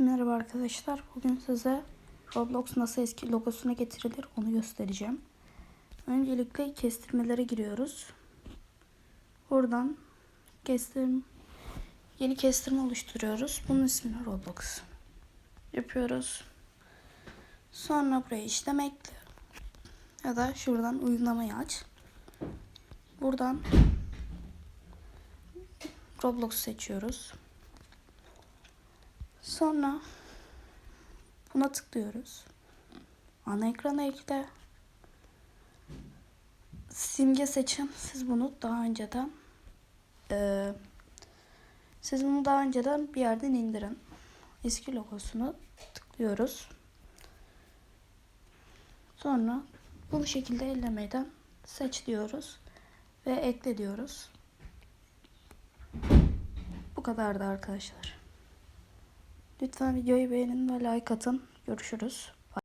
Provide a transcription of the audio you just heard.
Merhaba arkadaşlar. Bugün size Roblox nasıl eski logosuna getirilir onu göstereceğim. Öncelikle kestirmelere giriyoruz. Buradan kestim yeni kestirme oluşturuyoruz. Bunun ismini Roblox yapıyoruz. Sonra buraya işlem ekle ya da şuradan uygulamayı aç. Buradan Roblox seçiyoruz. Sonra buna tıklıyoruz. Ana ekrana ekle. Simge seçin. Siz bunu daha önceden eee, siz bunu daha önceden bir yerden indirin. Eski logosunu tıklıyoruz. Sonra bu şekilde ellemeden seç diyoruz ve ekle diyoruz. Bu kadardı arkadaşlar. Lütfen videoyu beğenin ve like atın. Görüşürüz.